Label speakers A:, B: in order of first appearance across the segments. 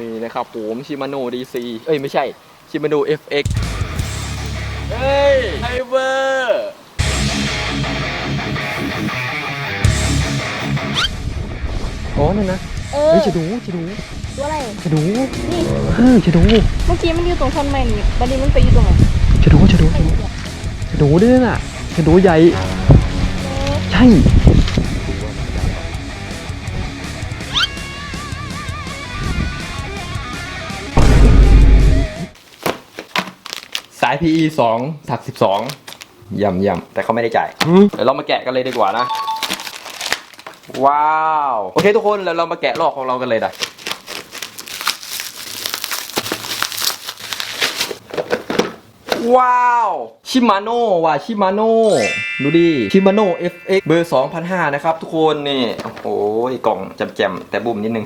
A: นี่นะครับผมชิมาโนดีซีเอ้ยไม่ใช่ชิมาโน FX เฮ้ยไฮเวอร์อ๋อนั่นนะ
B: เออ
A: เฮ้ยจะดูจะดู
B: ตัวอะไร
A: จะดู
B: นี่
A: เออจะดู
B: เมื่อกี้มันอยู่ตรงท่อนไม้นี่บัดนี้มันไปอยู่ตรงไหน
A: จะดูจะดู
B: ไอ้เหี้ย
A: จะดูด้วยน่ะจะดูใหญ่
B: เออ
A: ใช่าย PE 2ถัก 12ย่ำย่ำแต่เขาไม่ได้จ่าย เดี๋ยวเรามาแกะกันเลยดีกว่านะ ว้าว โอเคทุกคนแล้วเรามาแกะลอกของเรากันเลยนะว้าวชิมาโน่ว่ะชิมาโน่ดูดิชิมาโน่ FX เบอร์2005นะครับทุกคนนี่ โอ้โหกล่องแจมๆแต่บุ่มนิดนึง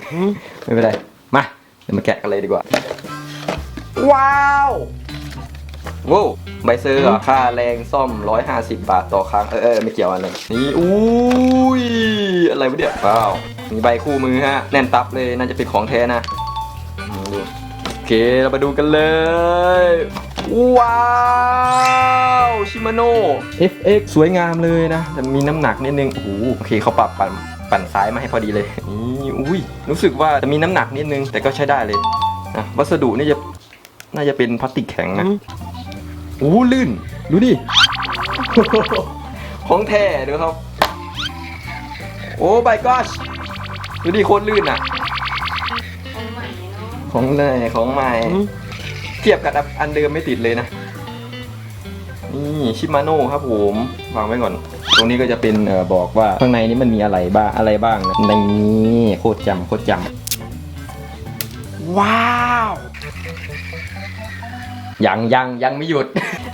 A: ไม่เป็นไร มา เดี๋ยวมาแกะกันเลยดีกว่า ว้าว ว้าวใบเซอร์เหรอค่าแรงซ่อม 150 บาทต่อครั้ง เออเออไม่เกี่ยวอะไรนี่อุ้ยอะไรวะเนี่ยว้าวมีใบคู่มือฮะ แน่นตับเลยน่าจะเป็นของแท้นะอืมดูโอเคเรามาดูกันเลย ว้าวชิมาโน่ FX สวยงามเลยนะ แต่มีน้ำหนักนิดนึงโอ้โหโอเคเขาปรับปั่นปั่นซ้ายมาให้พอดีเลยนี่อุ้ยรู้สึกว่าจะมีน้ำหนักนิดนึงแต่ก็ใช้ได้เลยนะวัสดุนี่จะน่าจะเป็นพลาสติกแข็งนะ โอ้ลื่น ดูดิ ของแท้ดูครับ โอ้ my gosh ดูดิโคตรลื่นอะ
B: ของใหม่เนาะ
A: ของเลยของใหม่ เทียบกับอันเดิมไม่ติดเลยนะ นี่ชิมาโน่ครับผมวางไว้ก่อน ตรงนี้ก็จะเป็นเอ่อบอกว่าข้างในนี้มันมีอะไรบ้างอะไรบ้างนะในนี้โคตรจำโคตรจำว้าว ยังยังยังไม่หยุด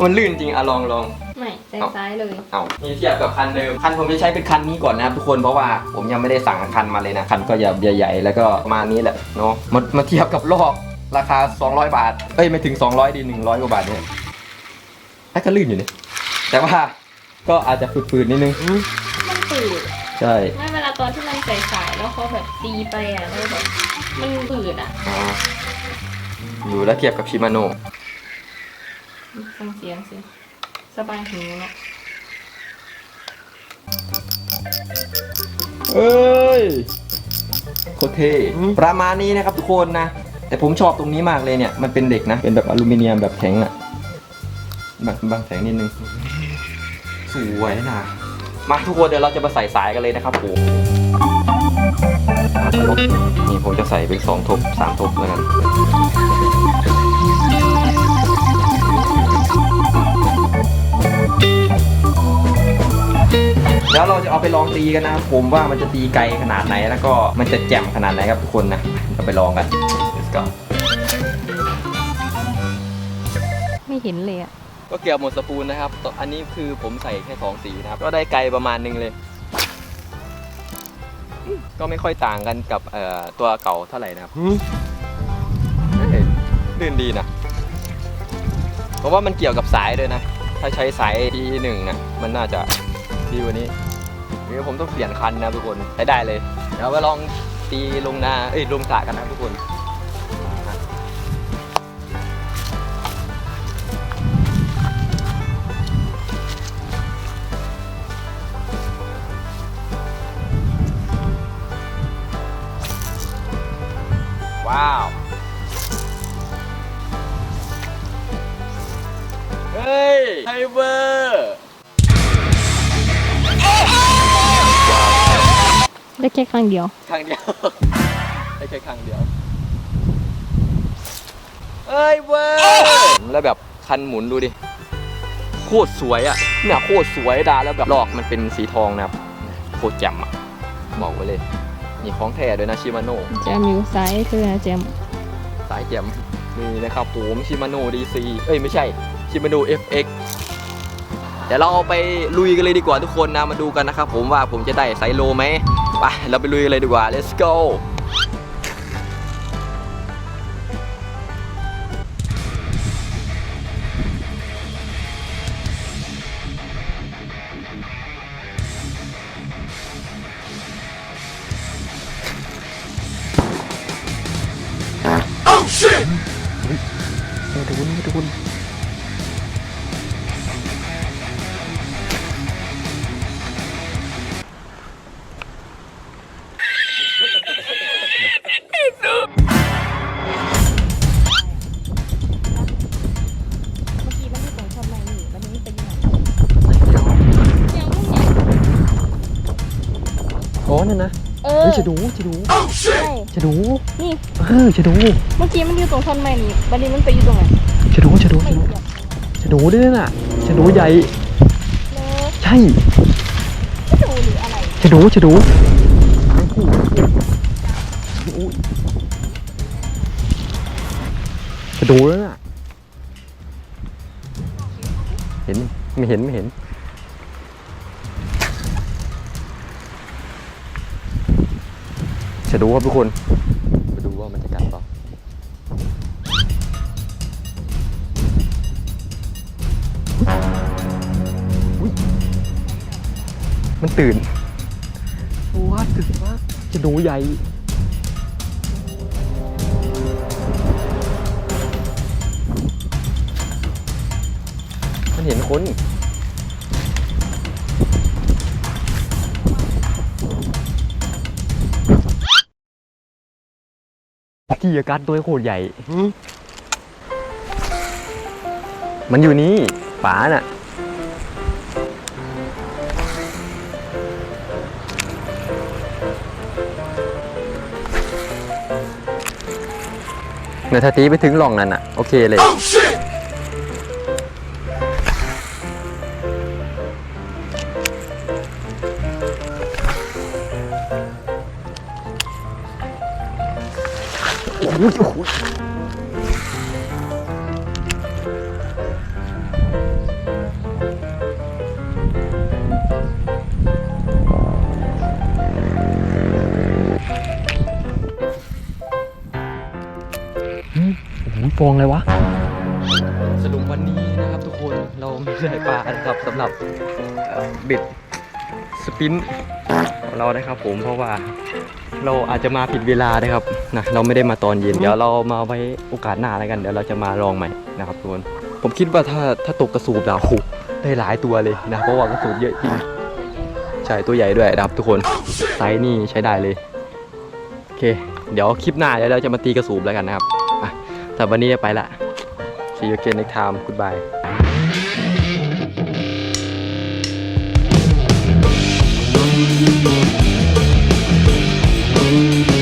A: มันลื่นจริงอะลองลอง
B: ไม่แซงซ้ายเลย
A: เอานี่เทียบกับคันเดิม คันผมจะใช้เป็นคันนี้ก่อนนะครับทุกคน เพราะว่าผมยังไม่ได้สั่งคันมาเลยนะ คันก็ใหญ่ๆ แล้วก็ประมาณนี้แหละเนาะ มามาเทียบกับลอกราคา 200 บาท เอ้ยไม่ถึง 200 ดี 100 กว่าบาทเนี่ยไอ้ก็ลื่นอยู่เนี่ยแต่ว่าก็อาจจะฝืดๆนิดนึง
B: มันฝืด
A: ใช่
B: ไม่เวลาตอนที่มันใส่สายแล้วเขาแบบตีไปอะแล้วแบบมันฝืดอะ
A: อ๋ออยู่แล้วเทียบกับชิมาโน่
B: ฟังเสียงสิ สบายหูเนาะ
A: เอ้ยโคตรเท่ประมาณนี้นะครับทุกคนนะ แต่ผมชอบตรงนี้มากเลยเนี่ย มันเป็นเหล็กนะ เป็นแบบอลูมิเนียมแบบแข็งอะบางบางแสงนิดนึง สวยนะ มาทุกคนเดี๋ยวเราจะมาใส่สายกันเลยนะครับผม นี่ผมจะใส่เป็นสองทบสามทบแล้วกัน แล้วเราจะเอาไปลองตีกันนะครับผมว่ามันจะตีไกลขนาดไหนแล้วก็มันจะแจ่มขนาดไหนครับทุกคนนะเราไปลองกัน let's go
B: ไม่เห็นเลยอะ
A: ก็เกี่ยวหมดสปูนนะครับตอันนี้คือผมใส่แค่สองสีนะครับ ก็ได้ไกลประมาณนึงเลย ก็ไม่ค่อยต่างกันกับเอ่อตัวเก่าเท่าไหร่นะครับเอ้ยลื่นดีนะเพราะว่ามันเกี่ยวกับสายด้วยนะ ถ้าใช้สายทีหนึ่งนะมันน่าจะดีกว่านี้ เดี๋ยวผมต้องเปลี่ยนคันนะทุกคนใช้ได้เลยเดี๋ยวไปลองตีลงนาเอ้ยลงสระกันนะทุกคนว้าว เฮ้ยไฮเวอร์
B: ได้แค่ครั้งเดียว
A: ครั้งเดียว ได้แค่ครั้งเดียว เอ้ยเวอร์แล้วแบบคันหมุนดูดิ โคตรสวยอะเนี่ยโคตรสวยดาแล้วแบบลอกมันเป็นสีทองนะครับ โคตรแจ่มอะบอกไว้เลย มีของแท้ด้วยนะชิมาโน่
B: แจมอยู่ซ้ายคือนะแจม
A: สายแจ่มนี่นะครับผมชิมาโน่ดีซีเอ้ยไม่ใช่ชิมาโน่ FX เดี๋ยวเราไปลุยกันเลยดีกว่าทุกคนนะมาดูกันนะครับผมว่าผมจะได้ไซโลไหมไปเราไปลุยกันเลยดีกว่า let's go
C: อ๋อนั่นนะเออ
A: เฮ้ยจะดูจะดู
C: ใช่
A: จะดู
C: นี่
A: เออจะดู
C: เมื่อกี้มันอยู่ตรงช่องไหนนี่วันนี้มันไปอยู่ตรงไหน
A: จะดูจะดู
C: ไม่
A: จะดู
C: เกี่ยว
A: จะดูด้วยน่ะจะดูใหญ่
C: เลิก
A: ใช่
C: จะดูหรืออะไร
A: จะดูจะดูทั้งคู่อุ๊ยจะดูแล้วน่ะเห็นไม่เห็นไม่เห็น จะดูครับทุกคนไปดูว่ามันจะกัดเปล่าอุ๊ยมันตื่นว้าตื่นมากจะดูใหญ่มันเห็นคน ที่อาการตัวโคตรใหญ่ มันอยู่นี่ป๋าน่ะ เดี๋ยวถ้าตีไปถึงหล่องนั้นอะ โอเคเลย โอ้โหโอ้โหอืมโอ้โหฟองเลยวะ สรุปวันนี้นะครับทุกคนเราไม่ได้ปลานะครับสำหรับเบ็ดสปินของเรานะครับผมเพราะว่าเราอาจจะมาผิดเวลานะครับ นะเราไม่ได้มาตอนเย็นเดี๋ยวเรามาไว้โอกาสหน้าแล้วกันเดี๋ยวเราจะมาลองใหม่นะครับทุกคนผมคิดว่าถ้าถ้าตกกระสูบดาวได้หลายตัวเลยนะเพราะว่ากระสูบเยอะจริงใช่ตัวใหญ่ด้วยนะครับทุกคนไซส์นี่ใช้ได้เลยโอเค เดี๋ยวคลิปหน้าเดี๋ยวเราจะมาตีกระสูบแล้วกันนะครับอะแต่วันนี้ไปละ see you again next time goodbye
D: Thank